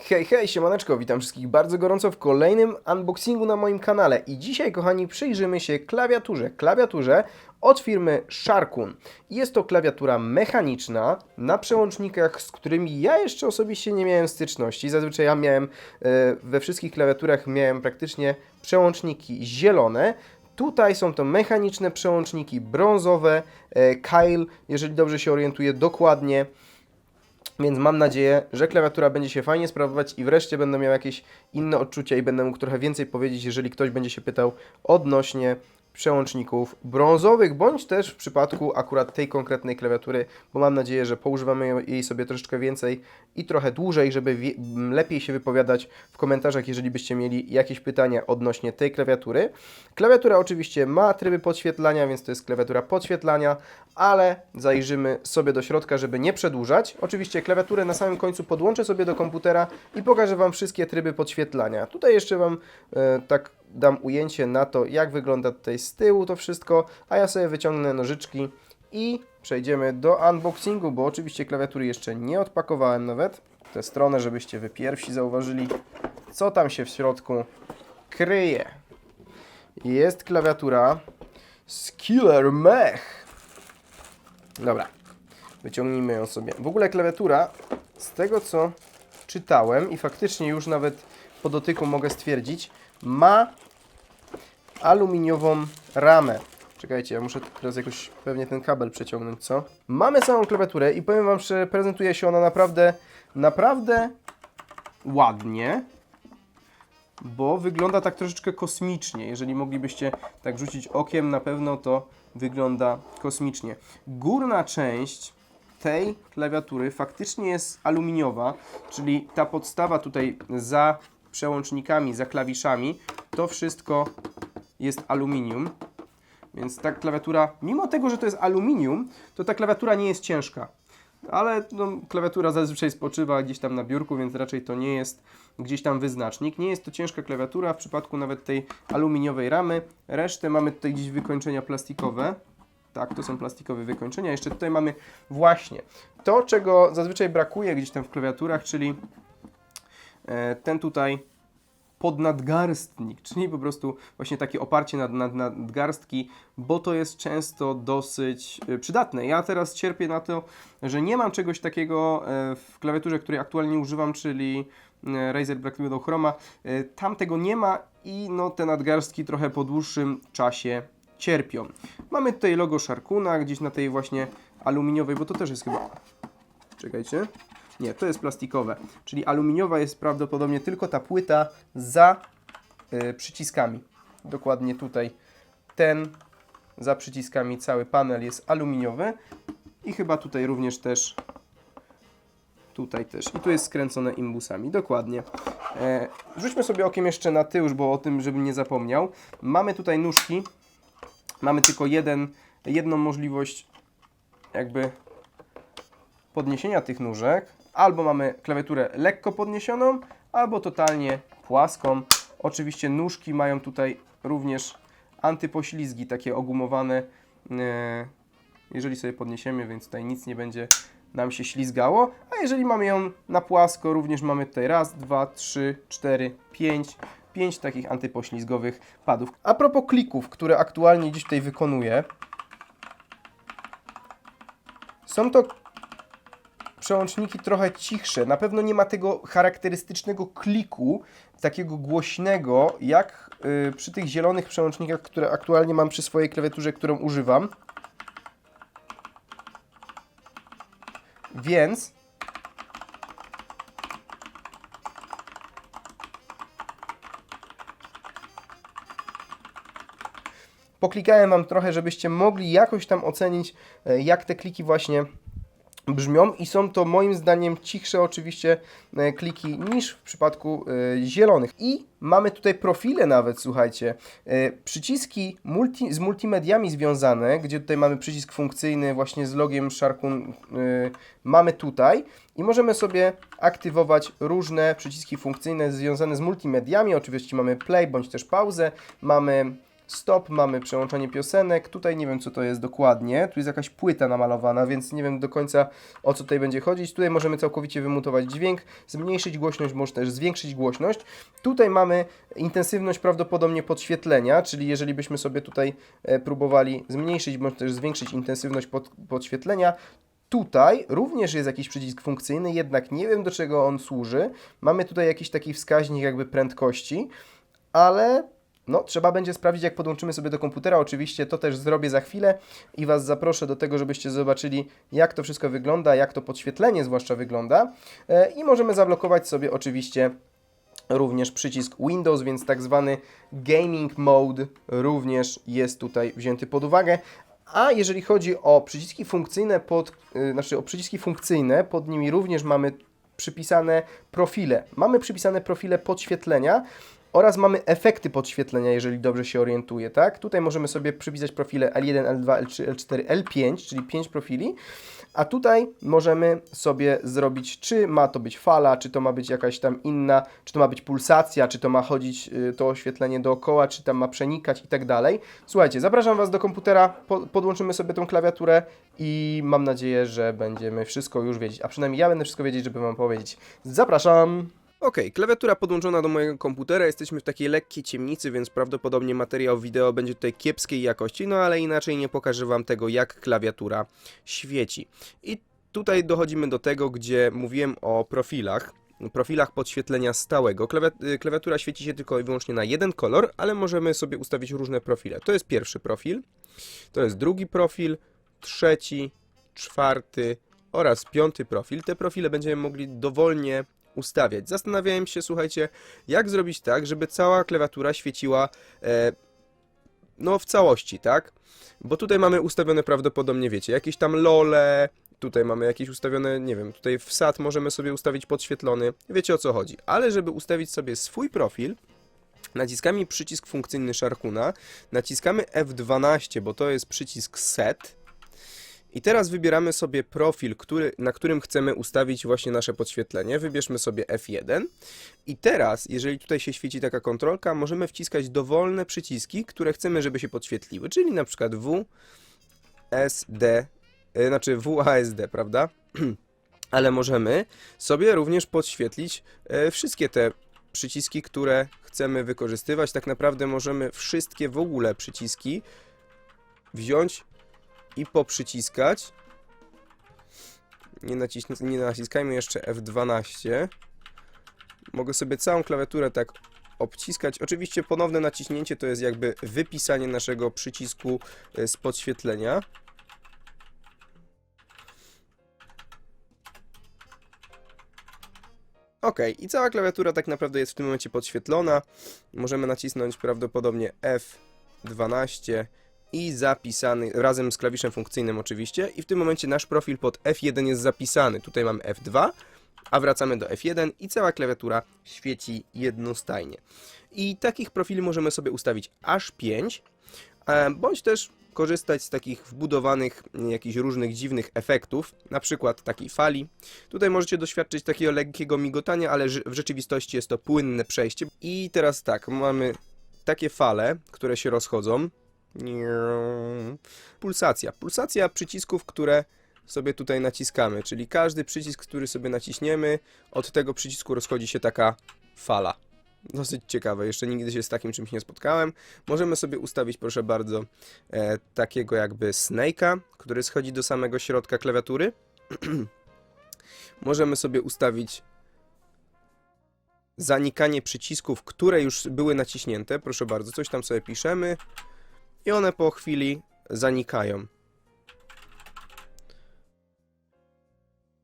Hej, hej, siemaneczko, witam wszystkich bardzo gorąco w kolejnym unboxingu na moim kanale i dzisiaj, kochani, przyjrzymy się klawiaturze, klawiaturze od firmy Sharkun. Jest to klawiatura mechaniczna na przełącznikach, z którymi ja jeszcze osobiście nie miałem styczności. Zazwyczaj ja miałem, e, we wszystkich klawiaturach miałem praktycznie przełączniki zielone, Tutaj są to mechaniczne przełączniki brązowe. E, Kyle, jeżeli dobrze się orientuję, dokładnie więc mam nadzieję, że klawiatura będzie się fajnie sprawować i wreszcie będę miał jakieś inne odczucia i będę mógł trochę więcej powiedzieć, jeżeli ktoś będzie się pytał odnośnie przełączników brązowych, bądź też w przypadku akurat tej konkretnej klawiatury, bo mam nadzieję, że poużywamy jej sobie troszeczkę więcej i trochę dłużej, żeby lepiej się wypowiadać w komentarzach, jeżeli byście mieli jakieś pytania odnośnie tej klawiatury. Klawiatura oczywiście ma tryby podświetlania, więc to jest klawiatura podświetlania, ale zajrzymy sobie do środka, żeby nie przedłużać. Oczywiście klawiaturę na samym końcu podłączę sobie do komputera i pokażę Wam wszystkie tryby podświetlania. Tutaj jeszcze Wam e, tak dam ujęcie na to, jak wygląda tutaj z tyłu to wszystko, a ja sobie wyciągnę nożyczki i przejdziemy do unboxingu, bo oczywiście klawiatury jeszcze nie odpakowałem nawet. Tę stronę, żebyście Wy pierwsi zauważyli, co tam się w środku kryje. Jest klawiatura Skiller Mech. Dobra, wyciągnijmy ją sobie. W ogóle klawiatura, z tego co czytałem i faktycznie już nawet po dotyku mogę stwierdzić, ma aluminiową ramę. Czekajcie, ja muszę teraz jakoś pewnie ten kabel przeciągnąć, co? Mamy samą klawiaturę i powiem Wam, że prezentuje się ona naprawdę, naprawdę ładnie, bo wygląda tak troszeczkę kosmicznie. Jeżeli moglibyście tak rzucić okiem, na pewno to wygląda kosmicznie. Górna część tej klawiatury faktycznie jest aluminiowa, czyli ta podstawa tutaj za przełącznikami, za klawiszami, to wszystko jest aluminium. Więc ta klawiatura, mimo tego, że to jest aluminium, to ta klawiatura nie jest ciężka. Ale no, klawiatura zazwyczaj spoczywa gdzieś tam na biurku, więc raczej to nie jest gdzieś tam wyznacznik. Nie jest to ciężka klawiatura w przypadku nawet tej aluminiowej ramy. Resztę mamy tutaj gdzieś wykończenia plastikowe. Tak, to są plastikowe wykończenia. Jeszcze tutaj mamy właśnie to, czego zazwyczaj brakuje gdzieś tam w klawiaturach, czyli ten tutaj podnadgarstnik, czyli po prostu właśnie takie oparcie nad, nad nadgarstki, bo to jest często dosyć e, przydatne. Ja teraz cierpię na to, że nie mam czegoś takiego e, w klawiaturze, której aktualnie używam, czyli e, Razer Black Chroma. E, Tam tego nie ma i no, te nadgarstki trochę po dłuższym czasie cierpią. Mamy tutaj logo Sharkuna gdzieś na tej właśnie aluminiowej, bo to też jest chyba... Czekajcie. Nie, to jest plastikowe. Czyli aluminiowa jest prawdopodobnie tylko ta płyta za y, przyciskami. Dokładnie tutaj ten za przyciskami cały panel jest aluminiowy i chyba tutaj również też tutaj też. I tu jest skręcone imbusami, dokładnie. E, rzućmy sobie okiem jeszcze na tył, bo o tym, żebym nie zapomniał. Mamy tutaj nóżki. Mamy tylko jeden, jedną możliwość jakby podniesienia tych nóżek. Albo mamy klawiaturę lekko podniesioną, albo totalnie płaską. Oczywiście nóżki mają tutaj również antypoślizgi, takie ogumowane. e, Jeżeli sobie podniesiemy, więc tutaj nic nie będzie nam się ślizgało. A jeżeli mamy ją na płasko, również mamy tutaj raz, dwa, trzy, cztery, pięć. Pięć takich antypoślizgowych padów. A propos klików, które aktualnie dziś tutaj wykonuję. Są to przełączniki trochę cichsze. Na pewno nie ma tego charakterystycznego kliku, takiego głośnego, jak y, przy tych zielonych przełącznikach, które aktualnie mam przy swojej klawiaturze, którą używam. Więc poklikałem Wam trochę, żebyście mogli jakoś tam ocenić, e, jak te kliki właśnie brzmią i są to moim zdaniem cichsze oczywiście e, kliki niż w przypadku e, zielonych. I mamy tutaj profile nawet, słuchajcie, e, przyciski multi, z multimediami związane, gdzie tutaj mamy przycisk funkcyjny właśnie z logiem Sharkun mamy tutaj i możemy sobie aktywować różne przyciski funkcyjne związane z multimediami. Oczywiście mamy play bądź też pauzę, mamy stop, mamy przełączanie piosenek, tutaj nie wiem co to jest dokładnie, tu jest jakaś płyta namalowana, więc nie wiem do końca o co tutaj będzie chodzić. Tutaj możemy całkowicie wymutować dźwięk, zmniejszyć głośność, może też zwiększyć głośność. Tutaj mamy intensywność prawdopodobnie podświetlenia, czyli jeżeli byśmy sobie tutaj e, próbowali zmniejszyć, bądź też zwiększyć intensywność pod, podświetlenia, Tutaj również jest jakiś przycisk funkcyjny, jednak nie wiem do czego on służy. Mamy tutaj jakiś taki wskaźnik jakby prędkości, ale no, trzeba będzie sprawdzić, jak podłączymy sobie do komputera. Oczywiście to też zrobię za chwilę i Was zaproszę do tego, żebyście zobaczyli, jak to wszystko wygląda, jak to podświetlenie zwłaszcza wygląda. E, I możemy zablokować sobie oczywiście również przycisk Windows, więc tak zwany gaming mode również jest tutaj wzięty pod uwagę. A jeżeli chodzi o przyciski funkcyjne, pod, yy, znaczy o przyciski funkcyjne, pod nimi również mamy przypisane profile. Mamy przypisane profile podświetlenia oraz mamy efekty podświetlenia, jeżeli dobrze się orientuję, tak? Tutaj możemy sobie przypisać profile L1, L2, L3, L4, L5, czyli 5 profili. A tutaj możemy sobie zrobić, czy ma to być fala, czy to ma być jakaś tam inna, czy to ma być pulsacja, czy to ma chodzić y, to oświetlenie dookoła, czy tam ma przenikać i tak dalej. Słuchajcie, zapraszam Was do komputera, po, podłączymy sobie tą klawiaturę i mam nadzieję, że będziemy wszystko już wiedzieć. A przynajmniej ja będę wszystko wiedzieć, żeby Wam powiedzieć. Zapraszam! Ok, klawiatura podłączona do mojego komputera, jesteśmy w takiej lekkiej ciemnicy, więc prawdopodobnie materiał wideo będzie tutaj kiepskiej jakości, no ale inaczej nie pokażę Wam tego, jak klawiatura świeci. I tutaj dochodzimy do tego, gdzie mówiłem o profilach, profilach podświetlenia stałego. Y, klawiatura świeci się tylko i wyłącznie na jeden kolor, ale możemy sobie ustawić różne profile. To jest pierwszy profil, to jest drugi profil, trzeci, czwarty oraz piąty profil. Te profile będziemy mogli dowolnie ustawiać. Zastanawiałem się, słuchajcie, jak zrobić tak, żeby cała klawiatura świeciła e, no w całości, tak? Bo tutaj mamy ustawione prawdopodobnie, wiecie, jakieś tam lole, tutaj mamy jakieś ustawione, nie wiem, tutaj wsad możemy sobie ustawić podświetlony, wiecie o co chodzi. Ale żeby ustawić sobie swój profil, naciskamy przycisk funkcyjny Sharkuna, naciskamy F12, bo to jest przycisk set, i teraz wybieramy sobie profil, który, na którym chcemy ustawić właśnie nasze podświetlenie. Wybierzmy sobie F1. I teraz, jeżeli tutaj się świeci taka kontrolka, możemy wciskać dowolne przyciski, które chcemy, żeby się podświetliły. Czyli na przykład W, S, D, y, znaczy WASD, prawda? Ale możemy sobie również podświetlić y, wszystkie te przyciski, które chcemy wykorzystywać. Tak naprawdę możemy wszystkie w ogóle przyciski wziąć i poprzyciskać. Nie, naciś- nie naciskajmy jeszcze F12. Mogę sobie całą klawiaturę tak obciskać. Oczywiście ponowne naciśnięcie to jest jakby wypisanie naszego przycisku e, z podświetlenia. Ok, i cała klawiatura tak naprawdę jest w tym momencie podświetlona. Możemy nacisnąć prawdopodobnie F12 i zapisany razem z klawiszem funkcyjnym oczywiście i w tym momencie nasz profil pod F1 jest zapisany. Tutaj mamy F2, a wracamy do F1 i cała klawiatura świeci jednostajnie. I takich profili możemy sobie ustawić aż 5, e, bądź też korzystać z takich wbudowanych jakichś różnych dziwnych efektów, na przykład takiej fali. Tutaj możecie doświadczyć takiego lekkiego migotania, ale w rzeczywistości jest to płynne przejście. I teraz tak, mamy takie fale, które się rozchodzą. Pulsacja. Pulsacja przycisków, które sobie tutaj naciskamy, czyli każdy przycisk, który sobie naciśniemy, od tego przycisku rozchodzi się taka fala. Dosyć ciekawe, jeszcze nigdy się z takim czymś nie spotkałem. Możemy sobie ustawić, proszę bardzo, e, takiego jakby snake'a, który schodzi do samego środka klawiatury. Możemy sobie ustawić zanikanie przycisków, które już były naciśnięte. Proszę bardzo, coś tam sobie piszemy i one po chwili zanikają.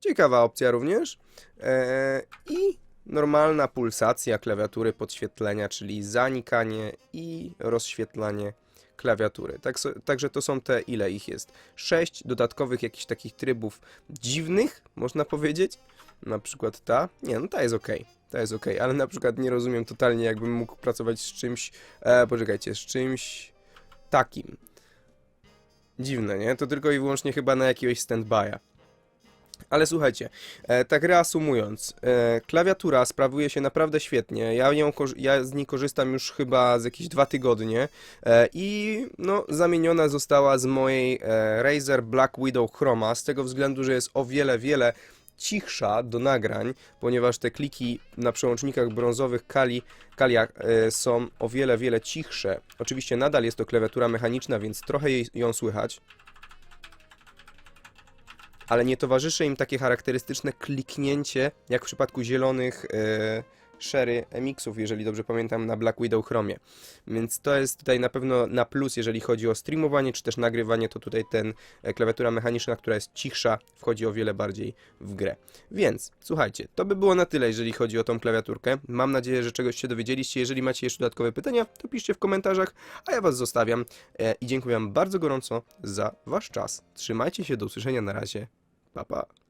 Ciekawa opcja również. Eee, I normalna pulsacja klawiatury podświetlenia, czyli zanikanie i rozświetlanie klawiatury. Tak, także to są te, ile ich jest? Sześć dodatkowych jakichś takich trybów dziwnych, można powiedzieć. Na przykład ta. Nie, no ta jest ok. Ta jest ok, ale na przykład nie rozumiem totalnie, jakbym mógł pracować z czymś. E, poczekajcie, z czymś takim. Dziwne, nie? To tylko i wyłącznie chyba na jakiegoś stand-by'a. Ale słuchajcie, e, tak reasumując, e, klawiatura sprawuje się naprawdę świetnie. Ja, ją, ja z niej korzystam już chyba z jakieś dwa tygodnie e, i no, zamieniona została z mojej e, Razer Black Widow Chroma z tego względu, że jest o wiele, wiele cichsza do nagrań, ponieważ te kliki na przełącznikach brązowych Kali, Kalia e, są o wiele, wiele cichsze. Oczywiście nadal jest to klawiatura mechaniczna, więc trochę jej, ją słychać ale nie towarzyszy im takie charakterystyczne kliknięcie, jak w przypadku zielonych e, Sherry MX-ów, jeżeli dobrze pamiętam, na Black Widow Chromie. Więc to jest tutaj na pewno na plus, jeżeli chodzi o streamowanie, czy też nagrywanie, to tutaj ten e, klawiatura mechaniczna, która jest cichsza, wchodzi o wiele bardziej w grę. Więc, słuchajcie, to by było na tyle, jeżeli chodzi o tą klawiaturkę. Mam nadzieję, że czegoś się dowiedzieliście. Jeżeli macie jeszcze dodatkowe pytania, to piszcie w komentarzach, a ja Was zostawiam e, i dziękuję bardzo gorąco za Wasz czas. Trzymajcie się, do usłyszenia na razie. Pa, pa.